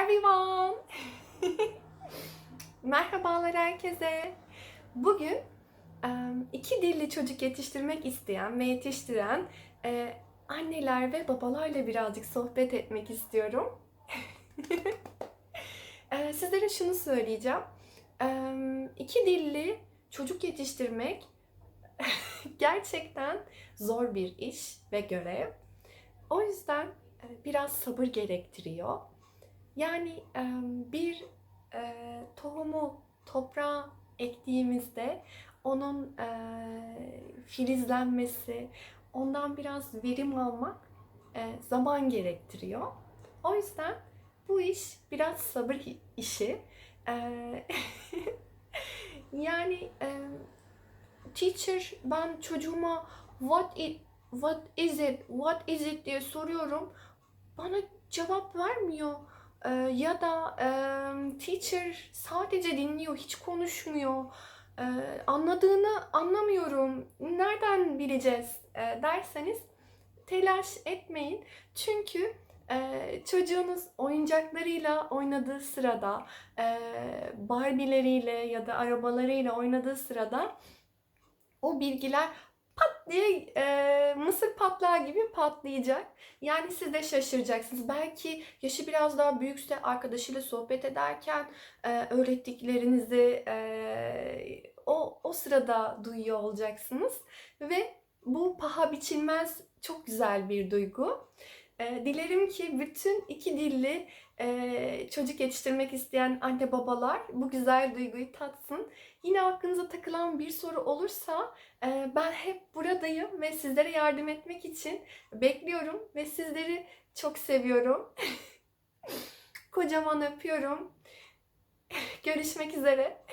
everyone. Merhabalar herkese. Bugün iki dilli çocuk yetiştirmek isteyen ve yetiştiren anneler ve babalarla birazcık sohbet etmek istiyorum. Sizlere şunu söyleyeceğim. İki dilli çocuk yetiştirmek gerçekten zor bir iş ve görev. O yüzden biraz sabır gerektiriyor. Yani bir tohumu toprağa ektiğimizde onun filizlenmesi, ondan biraz verim almak zaman gerektiriyor. O yüzden bu iş biraz sabır işi. Yani teacher ben çocuğuma what it what is it what is it diye soruyorum bana cevap vermiyor Ee, ya da e, teacher sadece dinliyor hiç konuşmuyor. Ee, anladığını anlamıyorum. Nereden bileceğiz e, derseniz telaş etmeyin. Çünkü e, çocuğunuz oyuncaklarıyla oynadığı sırada e, Barbie'leriyle ya da arabalarıyla oynadığı sırada o bilgiler diye e, mısır patlağı gibi patlayacak. Yani siz de şaşıracaksınız. Belki yaşı biraz daha büyükse arkadaşıyla sohbet ederken e, öğrettiklerinizi e, o, o sırada duyuyor olacaksınız. Ve bu paha biçilmez çok güzel bir duygu. E, dilerim ki bütün iki dilli e, çocuk yetiştirmek isteyen anne babalar bu güzel duyguyu tatsın. Yine aklınıza takılan bir soru olursa e, ben hep buradayım ve sizlere yardım etmek için bekliyorum ve sizleri çok seviyorum. Kocaman öpüyorum. Görüşmek üzere.